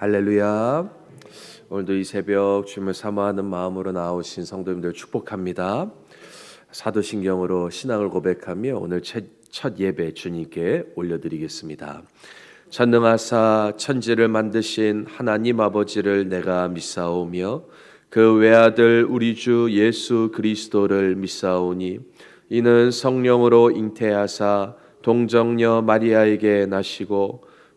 할렐루야. 오늘도 이 새벽 주님을 사모하는 마음으로 나오신 성도님들 축복합니다. 사도신경으로 신앙을 고백하며 오늘 첫 예배 주님께 올려드리겠습니다. 전능하사 천지를 만드신 하나님 아버지를 내가 믿사오며 그 외아들 우리 주 예수 그리스도를 믿사오니 이는 성령으로 잉태하사 동정녀 마리아에게 나시고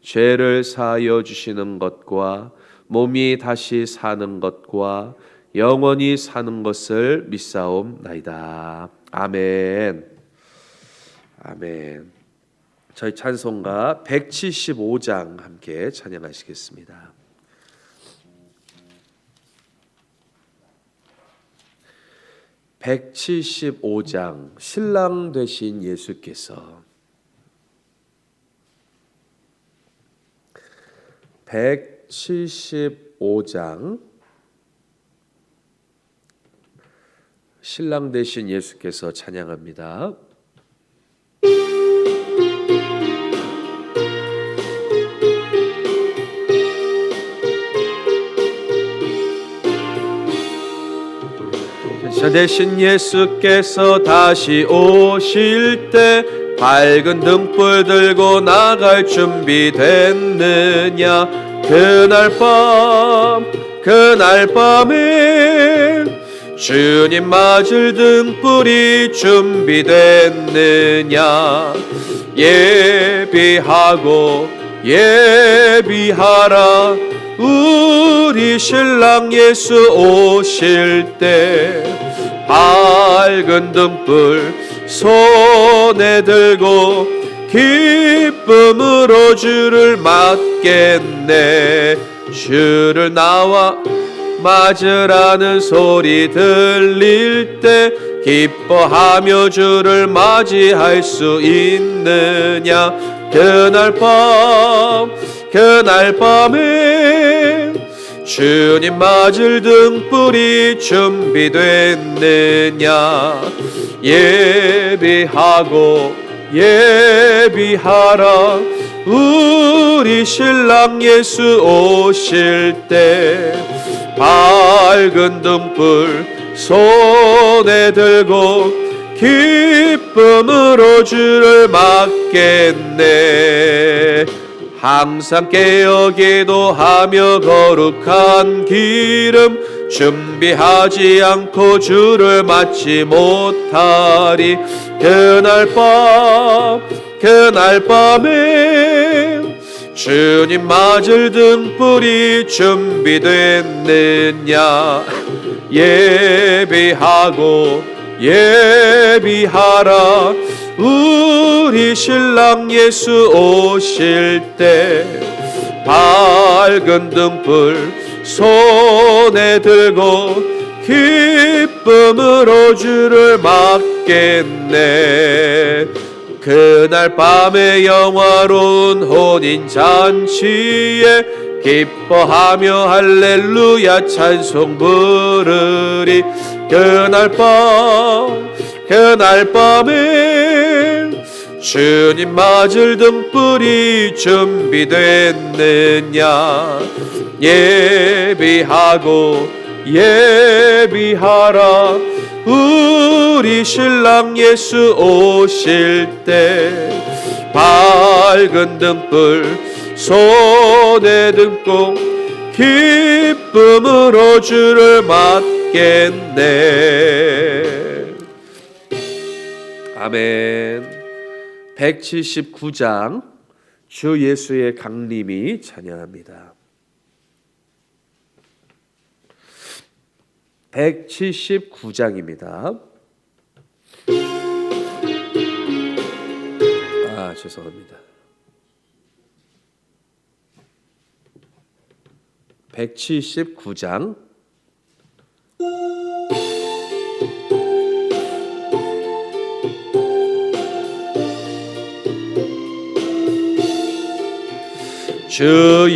죄를 사하여 주시는 것과 몸이 다시 사는 것과 영원히 사는 것을 믿사옵나이다. 아멘. 아멘. 저희 찬송가 175장 함께 찬양하시겠습니다. (175장) 신랑 되신 예수께서 175장 신랑 되신 예수께서 찬양합니다. 자 대신 예수께서 다시 오실 때 밝은 등불 들고 나갈 준비 됐느냐? 그날 밤 그날 밤에 주님 맞을 등불이 준비됐느냐? 예비하고 예비하라. 우리 신랑 예수 오실 때 밝은 등불 손에 들고 기쁨으로 주를 맞겠네. 주를 나와 맞으라는 소리 들릴 때 기뻐하며 주를 맞이할 수 있느냐? 그날 밤 그날 밤에 주님 맞을 등불이 준비됐느냐? 예비하고 예비하라. 우리 신랑 예수 오실 때 밝은 등불 손에 들고 기쁨으로 주를 맞겠네 항상 깨어 기도하며 거룩한 기름 준비하지 않고 주를 맞지 못하리. 그날 밤 그날 밤에 주님 맞을 등불이 준비됐느냐? 예비하고 예비하라 우리 신랑 예수 오실 때 밝은 등불 손에 들고 기쁨으로 주를 맞겠네. 그날 밤에 영화로운 혼인 잔치에 기뻐하며 할렐루야 찬송 부르리. 그날 밤 그날 밤에 주님 맞을 등불이 준비됐느냐? 예비하고 예비하라. 우리 신랑 예수 오실 때 밝은 등불 손에 등고 기쁨으로 주를 맞겠네. 아멘 179장 주 예수의 강림이 찬양합니다 179장입니다. 아, 죄송합니다. 179장 주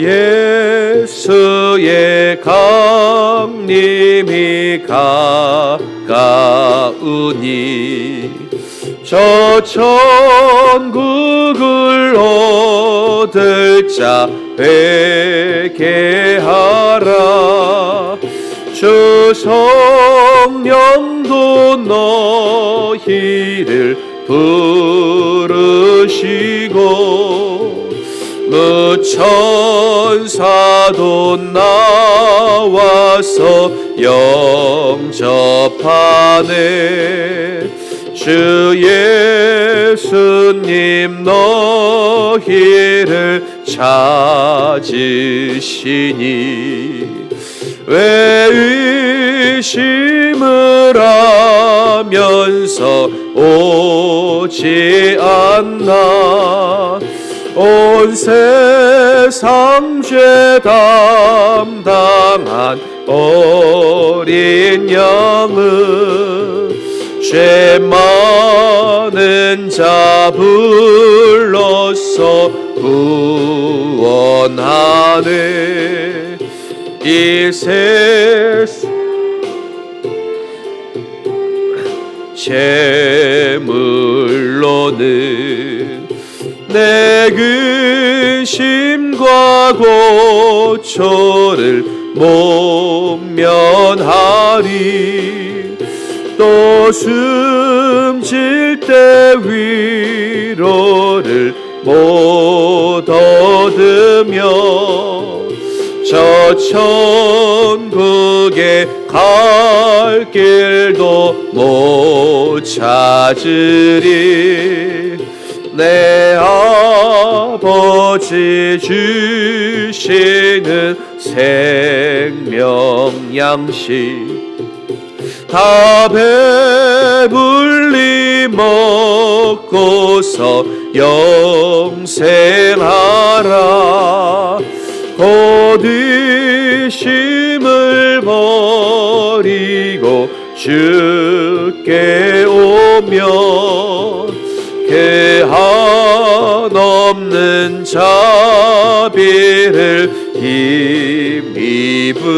예수의 강림이 가까우니 저 천국을 얻을 자 회개하라. 주 성령도 너희를 부르시고 무 천사도 나와서 영접하네. 주 예수님 너희를 찾으시니 왜 의심을 하면서 오지 않나 온 세상 죄 담당한 어린 양은 죄 많은 자 불러서 구원하네. 이 세상 제물로는 내 근심과 고초를 목면하리. 또 숨질 때 위로를 못 얻으며 저 천국에 갈 길도 못 찾으리 내 아버지 주시는 생명 양식 다 배불리 먹고서 영생하라. 곧 의심을 버리고 주께 오면 없는 자비를 힘입으리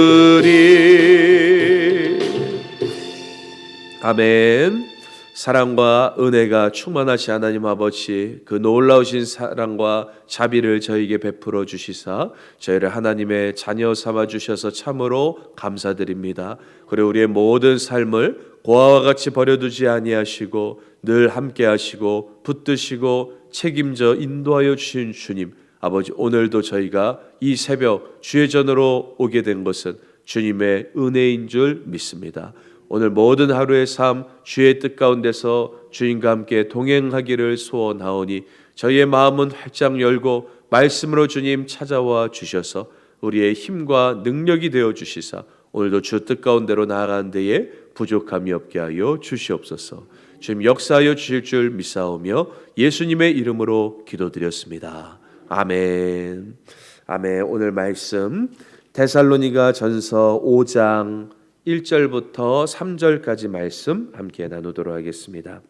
아멘 사랑과 은혜가 충만하시 하나님 아버지 그 놀라우신 사랑과 자비를 저에게 베풀어 주시사 저희를 하나님의 자녀 삼아 주셔서 참으로 감사드립니다. 그리고 우리의 모든 삶을 고아와 같이 버려두지 아니하시고 늘 함께 하시고 붙드시고 책임져 인도하여 주신 주님 아버지 오늘도 저희가 이 새벽 주의 전으로 오게 된 것은 주님의 은혜인 줄 믿습니다. 오늘 모든 하루의 삶 주의 뜻 가운데서 주님과 함께 동행하기를 소원하오니 저희의 마음은 활짝 열고 말씀으로 주님 찾아와 주셔서 우리의 힘과 능력이 되어 주시사 오늘도 주 뜻 가운데로 나아가는 데에 부족함이 없게 하여 주시옵소서. 주님 역사하여 주실 줄 믿사오며 예수님의 이름으로 기도드렸습니다. 아멘. 아멘. 오늘 말씀 데살로니가 전서 5장 1절부터 3절까지 말씀 함께 나누도록 하겠습니다.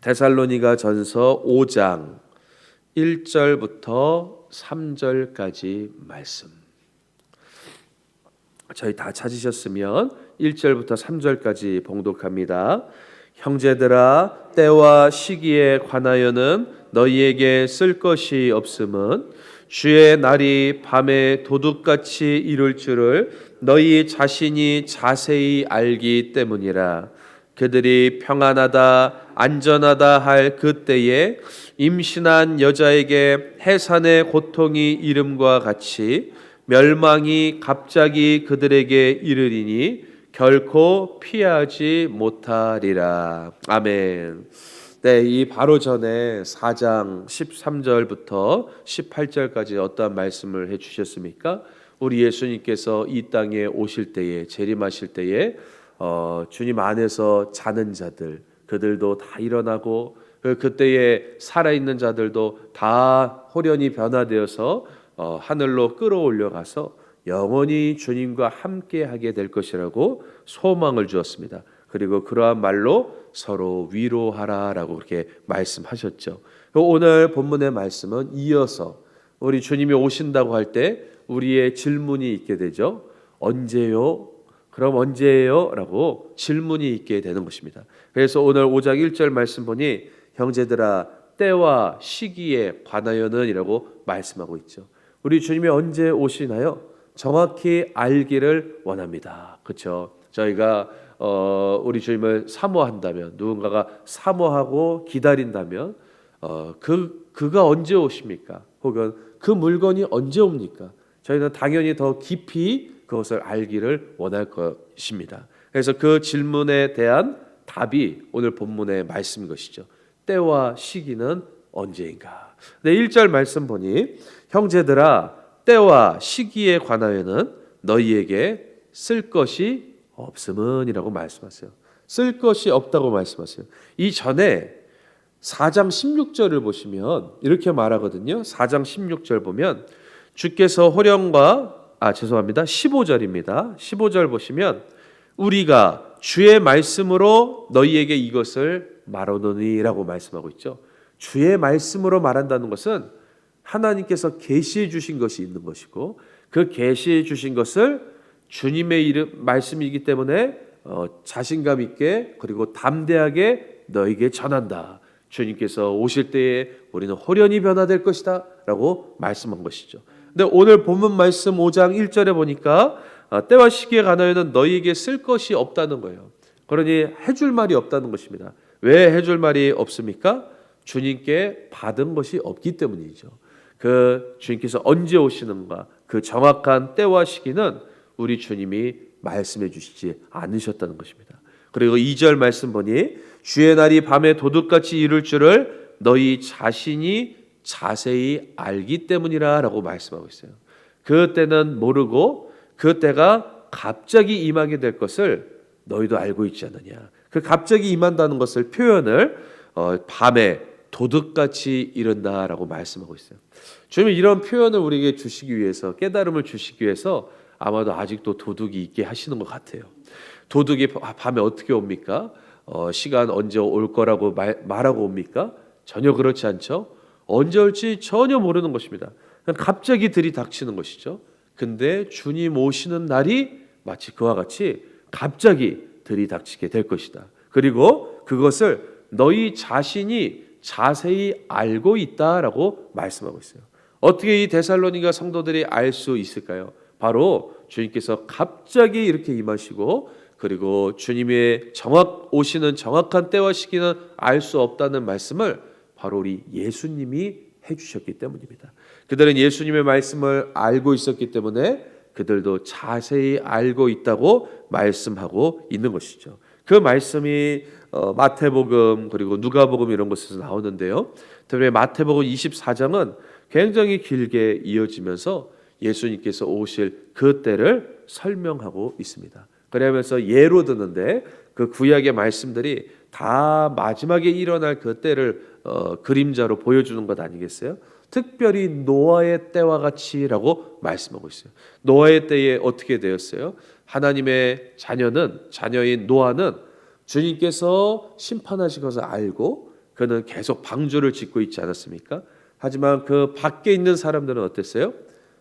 데살로니가 전서 5장 1절부터 3절까지 말씀. 저희 다 찾으셨으면 1절부터 3절까지 봉독합니다. 형제들아 때와 시기에 관하여는 너희에게 쓸 것이 없음은 주의 날이 밤에 도둑같이 이룰 줄을 너희 자신이 자세히 알기 때문이라. 그들이 평안하다 안전하다 할 그때에 임신한 여자에게 해산의 고통이 이름과 같이 멸망이 갑자기 그들에게 이르리니 결코 피하지 못하리라. 아멘. 네, 이 바로 전에 4장 13절부터 18절까지 어떠한 말씀을 해 주셨습니까? 우리 예수님께서 이 땅에 오실 때에 재림하실 때에 어, 주님 안에서 자는 자들 그들도 다 일어나고 그 그때에 살아 있는 자들도 다 호련히 변화되어서 어, 하늘로 끌어올려 가서 영원히 주님과 함께 하게 될 것이라고 소망을 주었습니다. 그리고 그러한 말로 서로 위로하라라고 그렇게 말씀하셨죠. 오늘 본문의 말씀은 이어서 우리 주님이 오신다고 할 때 우리의 질문이 있게 되죠. 언제요? 그럼 언제예요? 라고 질문이 있게 되는 것입니다. 그래서 오늘 5장 1절 말씀 보니 형제들아 때와 시기에 관하여는 이라고 말씀하고 있죠. 우리 주님이 언제 오시나요? 정확히 알기를 원합니다. 그렇죠? 저희가 어, 우리 주님을 사모한다면 누군가가 사모하고 기다린다면 어, 그 그가 언제 오십니까? 혹은 그 물건이 언제 옵니까? 저희는 당연히 더 깊이 그것을 알기를 원할 것입니다. 그래서 그 질문에 대한 답이 오늘 본문의 말씀인 것이죠. 때와 시기는 언제인가? 네, 1절 말씀 보니 형제들아 때와 시기에 관하여는 너희에게 쓸 것이 없음은이라고 말씀하세요. 쓸 것이 없다고 말씀하세요. 이 전에 4장 16절을 보시면 이렇게 말하거든요. 4장 16절 보면 주께서 호령과 아 죄송합니다. 15절입니다. 15절 보시면 우리가 주의 말씀으로 너희에게 이것을 말하노니라고 말씀하고 있죠. 주의 말씀으로 말한다는 것은 하나님께서 계시해 주신 것이 있는 것이고 그 계시해 주신 것을 주님의 이름 말씀이기 때문에 어, 자신감 있게 그리고 담대하게 너에게 전한다. 주님께서 오실 때에 우리는 호련히 변화될 것이다라고 말씀한 것이죠. 근데 오늘 본문 말씀 5장 1절에 보니까 어, 때와 시기에 관하여는 너희에게 쓸 것이 없다는 거예요. 그러니 해줄 말이 없다는 것입니다. 왜 해줄 말이 없습니까? 주님께 받은 것이 없기 때문이죠. 그 주님께서 언제 오시는가 그 정확한 때와 시기는 우리 주님이 말씀해 주시지 않으셨다는 것입니다. 그리고 2절 말씀 보니 주의 날이 밤에 도둑같이 이룰 줄을 너희 자신이 자세히 알기 때문이라라고 말씀하고 있어요. 그 때는 모르고 그 때가 갑자기 임하게 될 것을 너희도 알고 있지 않느냐. 그 갑자기 임한다는 것을 표현을 어, 밤에 도둑같이 이른다라고 말씀하고 있어요. 주님은 이런 표현을 우리에게 주시기 위해서 깨달음을 주시기 위해서 아마도 아직도 도둑이 있게 하시는 것 같아요. 도둑이 밤에 어떻게 옵니까? 어, 시간 언제 올 거라고 말, 말하고 옵니까? 전혀 그렇지 않죠. 언제 올지 전혀 모르는 것입니다. 갑자기 들이닥치는 것이죠. 근데 주님 오시는 날이 마치 그와 같이 갑자기 들이닥치게 될 것이다. 그리고 그것을 너희 자신이 자세히 알고 있다라고 말씀하고 있어요. 어떻게 이 데살로니가 성도들이 알 수 있을까요? 바로 주님께서 갑자기 이렇게 임하시고 그리고 주님의 정확 오시는 정확한 때와 시기는 알 수 없다는 말씀을 바로 우리 예수님이 해주셨기 때문입니다. 그들은 예수님의 말씀을 알고 있었기 때문에 그들도 자세히 알고 있다고 말씀하고 있는 것이죠. 그 말씀이 어, 마태복음 그리고 누가복음 이런 곳에서 나오는데요. 특별히 마태복음 24장은 굉장히 길게 이어지면서 예수님께서 오실 그 때를 설명하고 있습니다. 그러면서 예로 드는데 그 구약의 말씀들이 다 마지막에 일어날 그 때를 어, 그림자로 보여주는 것 아니겠어요? 특별히 노아의 때와 같이라고 말씀하고 있어요. 노아의 때에 어떻게 되었어요? 하나님의 자녀는 자녀인 노아는 주님께서 심판하실 것을 알고 그는 계속 방주를 짓고 있지 않았습니까? 하지만 그 밖에 있는 사람들은 어땠어요?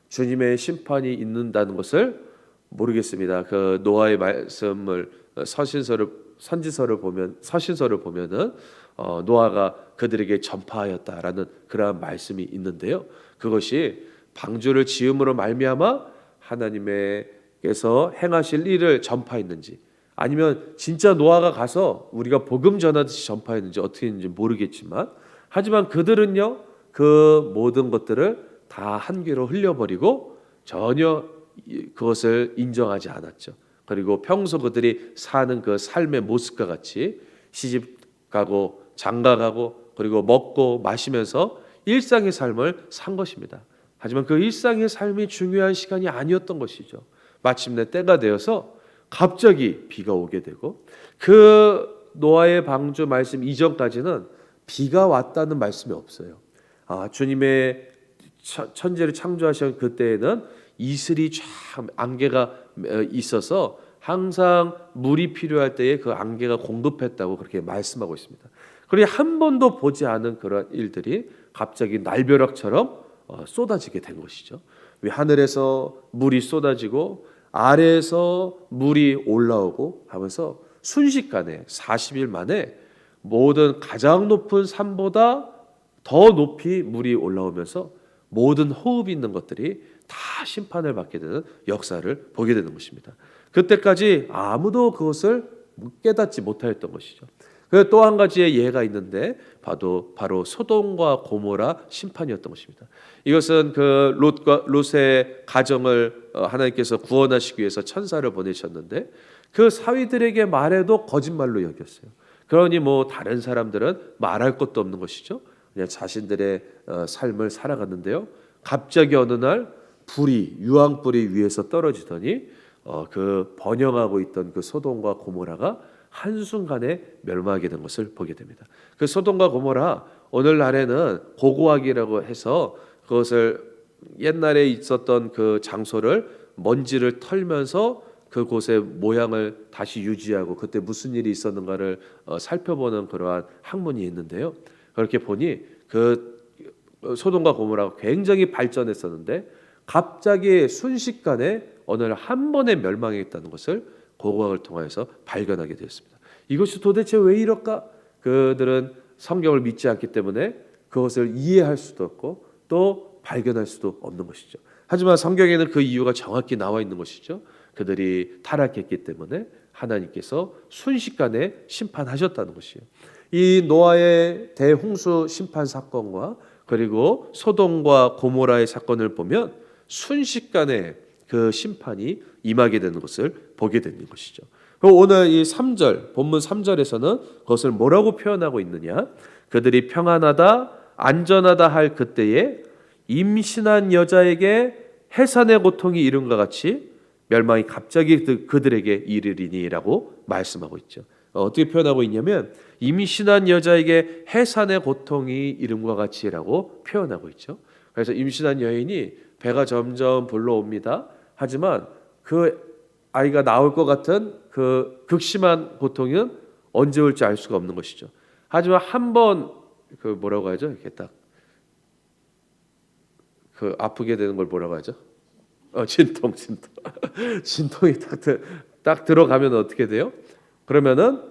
주님의 심판이 있는다는 것을 모르겠습니다. 그 노아의 말씀을 서신서를 선지서를 보면 서신서를 보면은 어, 노아가 그들에게 전파하였다라는 그러한 말씀이 있는데요. 그것이 방주를 지음으로 말미암아 하나님 께서 행하실 일을 전파했는지 아니면 진짜 노아가 가서 우리가 복음 전하듯이 전파했는지 어떻게 했는지 모르겠지만 하지만 그들은요 그 모든 것들을 다 한 귀로 흘려버리고 전혀 그것을 인정하지 않았죠. 그리고 평소 그들이 사는 그 삶의 모습과 같이 시집 가고 장가 가고 그리고 먹고 마시면서 일상의 삶을 산 것입니다. 하지만 그 일상의 삶이 중요한 시간이 아니었던 것이죠. 마침내 때가 되어서 갑자기 비가 오게 되고 그 노아의 방주 말씀 이전까지는 비가 왔다는 말씀이 없어요. 아, 주님의 천지를 창조하신 그때에는 이슬이 쫙 안개가 어, 있어서 항상 물이 필요할 때에 그 안개가 공급했다고 그렇게 말씀하고 있습니다. 그러니 한 번도 보지 않은 그런 일들이 갑자기 날벼락처럼 어, 쏟아지게 된 것이죠. 위 하늘에서 물이 쏟아지고 아래에서 물이 올라오고 하면서 순식간에 40일 만에 모든 가장 높은 산보다 더 높이 물이 올라오면서 모든 호흡 있는 것들이 다 심판을 받게 되는 역사를 보게 되는 것입니다. 그때까지 아무도 그것을 깨닫지 못하였던 것이죠. 또 한 가지의 예가 있는데 바로 바로 소돔과 고모라 심판이었던 것입니다. 이것은 그 롯과 롯의 가정을 어, 하나님께서 구원하시기 위해서 천사를 보내셨는데 그 사위들에게 말해도 거짓말로 여겼어요. 그러니 뭐 다른 사람들은 말할 것도 없는 것이죠. 그냥 자신들의 어, 삶을 살아갔는데요. 갑자기 어느 날 불이 유황 불이 위에서 떨어지더니 어, 그 번영하고 있던 그 소돔과 고모라가 한 순간에 멸망하게 된 것을 보게 됩니다. 그 소돔과 고모라 오늘날에는 고고학이라고 해서 그것을 옛날에 있었던 그 장소를 먼지를 털면서 그곳의 모양을 다시 유지하고 그때 무슨 일이 있었는가를 어, 살펴보는 그러한 학문이 있는데요. 그렇게 보니 그 소돔과 고모라가 굉장히 발전했었는데 갑자기 순식간에 어느 날한 번에 멸망했다는 것을 고고학을 통해서 발견하게 되었습니다. 이것이 도대체 왜 이럴까? 그들은 성경을 믿지 않기 때문에 그것을 이해할 수도 없고 또 발견할 수도 없는 것이죠. 하지만 성경에는 그 이유가 정확히 나와 있는 것이죠. 그들이 타락했기 때문에 하나님께서 순식간에 심판하셨다는 것이에요. 이 노아의 대홍수 심판 사건과 그리고 소돔과 고모라의 사건을 보면 순식간에 그 심판이 임하게 되는 것을 보게 되는 것이죠. 오늘 이 3절 본문 3절에서는 그것을 뭐라고 표현하고 있느냐? 그들이 평안하다 안전하다 할 그때에 임신한 여자에게 해산의 고통이 이른과 같이 멸망이 갑자기 그- 그들에게 이르리니라고 말씀하고 있죠. 어, 어떻게 표현하고 있냐면 임신한 여자에게 해산의 고통이 이름과 같이라고 표현하고 있죠. 그래서 임신한 여인이 배가 점점 불러옵니다. 하지만 그 아이가 나올 것 같은 그 극심한 고통은 언제 올지 알 수가 없는 것이죠. 하지만 한 번 그 뭐라고 하죠? 이렇게 딱 그 아프게 되는 걸 뭐라고 하죠? 어, 진통, 진통. 진통이 딱, 들, 딱 들어가면 어떻게 돼요? 그러면은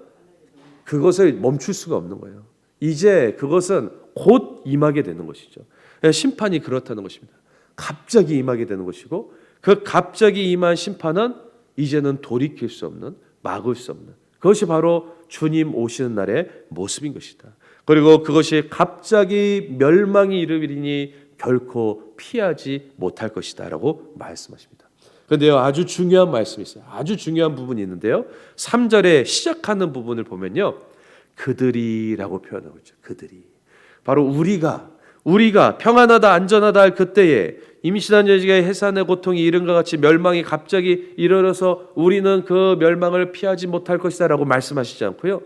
그것을 멈출 수가 없는 거예요. 이제 그것은 곧 임하게 되는 것이죠. 예, 심판이 그렇다는 것입니다. 갑자기 임하게 되는 것이고 그 갑자기 임한 심판은 이제는 돌이킬 수 없는 막을 수 없는 그것이 바로 주님 오시는 날의 모습인 것이다. 그리고 그것이 갑자기 멸망이 이르리니 결코 피하지 못할 것이다라고 말씀하십니다. 그런데요 아주 중요한 말씀이 있어요. 아주 중요한 부분이 있는데요. 3절에 시작하는 부분을 보면요. 그들이라고 표현하고 있죠. 그들이. 바로 우리가 우리가 평안하다 안전하다 할 그때에 임신한 여자의 해산의 고통이 이른과 같이 멸망이 갑자기 이르러서 우리는 그 멸망을 피하지 못할 것이다라고 말씀하시지 않고요.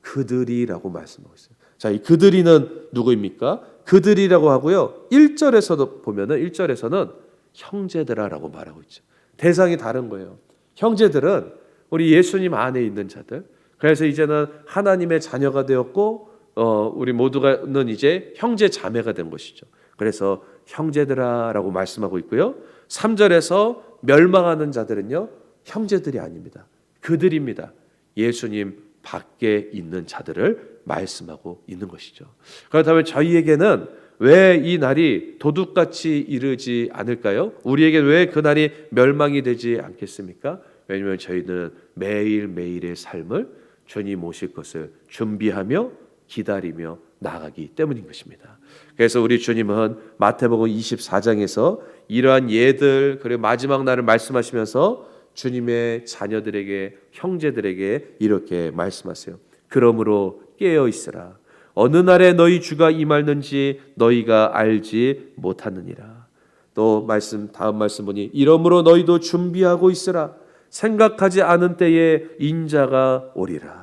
그들이라고 말씀하고 있어요. 자, 이 그들이는 누구입니까? 그들이라고 하고요. 1절에서도 보면은 1절에서는 형제들아라고 말하고 있죠. 대상이 다른 거예요. 형제들은 우리 예수님 안에 있는 자들. 그래서 이제는 하나님의 자녀가 되었고 어, 우리 모두가는 이제 형제 자매가 된 것이죠. 그래서 형제들아라고 말씀하고 있고요. 3절에서 멸망하는 자들은요. 형제들이 아닙니다. 그들입니다. 예수님 밖에 있는 자들을 말씀하고 있는 것이죠. 그렇다면 저희에게는 왜 이 날이 도둑같이 이르지 않을까요? 우리에게 왜 그 날이 멸망이 되지 않겠습니까? 왜냐하면 저희는 매일 매일의 삶을 주님 오실 것을 준비하며 기다리며 나가기 때문인 것입니다. 그래서 우리 주님은 마태복음 24장에서 이러한 예들 그리고 마지막 날을 말씀하시면서 주님의 자녀들에게 형제들에게 이렇게 말씀하세요. 그러므로 깨어 있으라. 어느 날에 너희 주가 임할는지 너희가 알지 못하느니라. 또 말씀 다음 말씀 보니 이러므로 너희도 준비하고 있으라. 생각하지 않은 때에 인자가 오리라.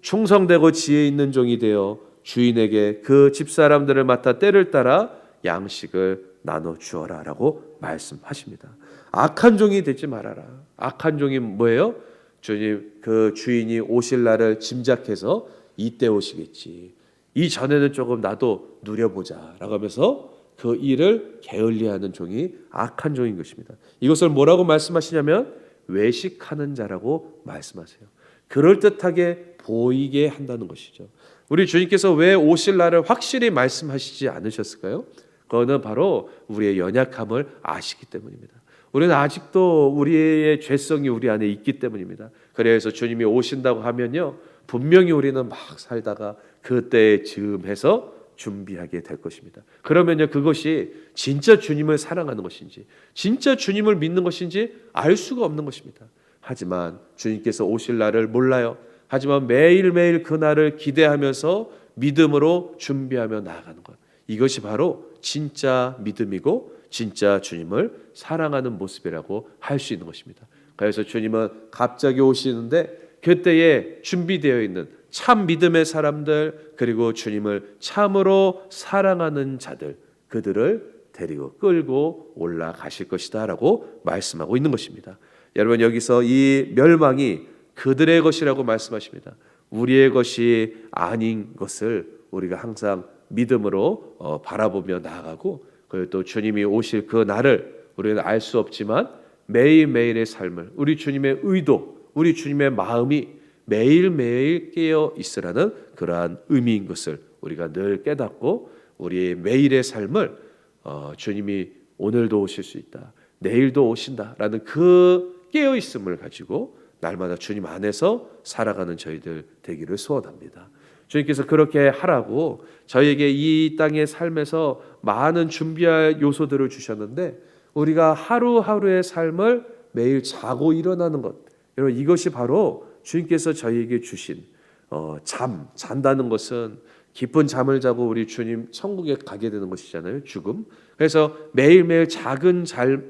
충성되고 지혜 있는 종이 되어 주인에게 그 집사람들을 맡아 때를 따라 양식을 나눠 주어라라고 말씀하십니다. 악한 종이 되지 말아라. 악한 종이 뭐예요? 주님 그 주인이 오실 날을 짐작해서 이때 오시겠지. 이 전에는 조금 나도 누려보자라고 하면서 그 일을 게을리하는 종이 악한 종인 것입니다. 이것을 뭐라고 말씀하시냐면 외식하는 자라고 말씀하세요. 그럴 듯하게 보이게 한다는 것이죠. 우리 주님께서 왜 오실 날을 확실히 말씀하시지 않으셨을까요? 그거는 바로 우리의 연약함을 아시기 때문입니다. 우리는 아직도 우리의 죄성이 우리 안에 있기 때문입니다. 그래서 주님이 오신다고 하면요, 분명히 우리는 막 살다가 그때에 즈음해서 준비하게 될 것입니다. 그러면요, 그것이 진짜 주님을 사랑하는 것인지, 진짜 주님을 믿는 것인지 알 수가 없는 것입니다. 하지만 주님께서 오실 날을 몰라요. 하지만 매일매일 그 날을 기대하면서 믿음으로 준비하며 나아가는 것. 이것이 바로 진짜 믿음이고 진짜 주님을 사랑하는 모습이라고 할 수 있는 것입니다. 그래서 주님은 갑자기 오시는데 그때에 준비되어 있는 참 믿음의 사람들 그리고 주님을 참으로 사랑하는 자들 그들을 데리고 끌고 올라가실 것이다라고 말씀하고 있는 것입니다. 여러분 여기서 이 멸망이 그들의 것이라고 말씀하십니다. 우리의 것이 아닌 것을 우리가 항상 믿음으로 어, 바라보며 나아가고 그리고 또 주님이 오실 그 날을 우리는 알 수 없지만 매일매일의 삶을 우리 주님의 의도, 우리 주님의 마음이 매일매일 깨어 있으라는 그러한 의미인 것을 우리가 늘 깨닫고 우리의 매일의 삶을 어, 주님이 오늘도 오실 수 있다. 내일도 오신다라는 그 깨어 있음을 가지고 날마다 주님 안에서 살아가는 저희들 되기를 소원합니다. 주님께서 그렇게 하라고 저희에게 이 땅의 삶에서 많은 준비할 요소들을 주셨는데 우리가 하루하루의 삶을 매일 자고 일어나는 것 여러분 이것이 바로 주님께서 저희에게 주신 어, 잠 잔다는 것은 깊은 잠을 자고 우리 주님 천국에 가게 되는 것이잖아요 죽음 그래서 매일매일 작은 잘,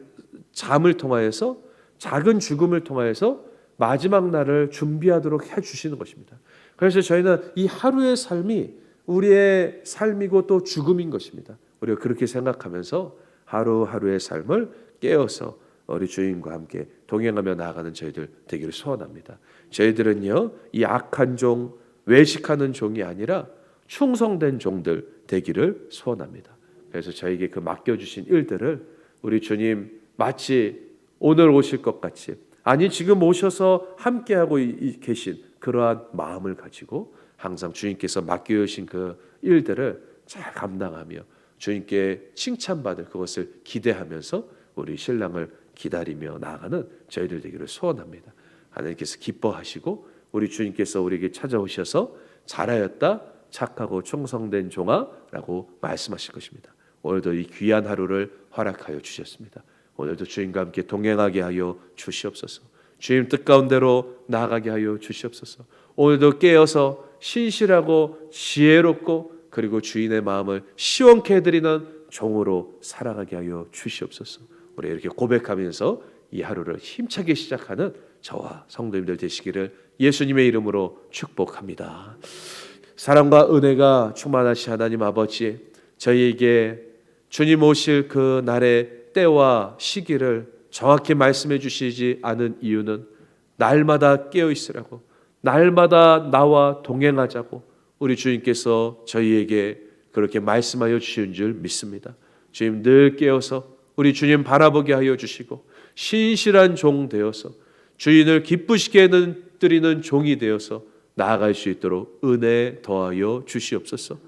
잠을 통하여서 작은 죽음을 통하여서 마지막 날을 준비하도록 해 주시는 것입니다. 그래서 저희는 이 하루의 삶이 우리의 삶이고 또 죽음인 것입니다. 우리가 그렇게 생각하면서 하루하루의 삶을 깨어서 우리 주님과 함께 동행하며 나아가는 저희들 되기를 소원합니다. 저희들은요 이 악한 종, 외식하는 종이 아니라 충성된 종들 되기를 소원합니다. 그래서 저에게 그 맡겨주신 일들을 우리 주님 마치 오늘 오실 것 같이 아니 지금 오셔서 함께하고 계신 그러한 마음을 가지고 항상 주님께서 맡겨주신 그 일들을 잘 감당하며 주님께 칭찬받을 그것을 기대하면서 우리 신랑을 기다리며 나아가는 저희들 되기를 소원합니다. 하나님께서 기뻐하시고 우리 주님께서 우리에게 찾아오셔서 잘하였다 착하고 충성된 종아라고 말씀하실 것입니다. 오늘도 이 귀한 하루를 허락하여 주셨습니다. 오늘도 주님과 함께 동행하게 하여 주시옵소서. 주님 뜻 가운데로 나아가게 하여 주시옵소서. 오늘도 깨어서 신실하고 지혜롭고 그리고 주인의 마음을 시원케 해드리는 종으로 살아가게 하여 주시옵소서. 우리 이렇게 고백하면서 이 하루를 힘차게 시작하는 저와 성도님들 되시기를 예수님의 이름으로 축복합니다. 사랑과 은혜가 충만하시 하나님 아버지 저희에게 주님 오실 그 날의 때와 시기를 정확히 말씀해 주시지 않은 이유는 날마다 깨어 있으라고 날마다 나와 동행하자고 우리 주님께서 저희에게 그렇게 말씀하여 주신 줄 믿습니다. 주님 늘 깨어서 우리 주님 바라보게 하여 주시고 신실한 종 되어서 주인을 기쁘시게 드리는 종이 되어서 나아갈 수 있도록 은혜 더하여 주시옵소서.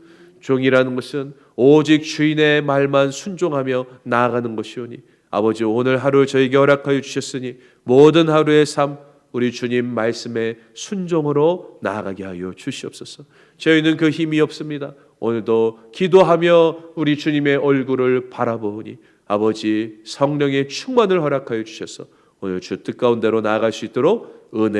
종이라는 것은 오직 주인의 말만 순종하며 나아가는 것이오니 아버지 오늘 하루 저에게 허락하여 주셨으니 모든 하루의 삶 우리 주님 말씀에 순종으로 나아가게 하여 주시옵소서. 저희는 그 힘이 없습니다. 오늘도 기도하며 우리 주님의 얼굴을 바라보니 아버지 성령의 충만을 허락하여 주셔서 오늘 주 뜻 가운데로 나아갈 수 있도록 은혜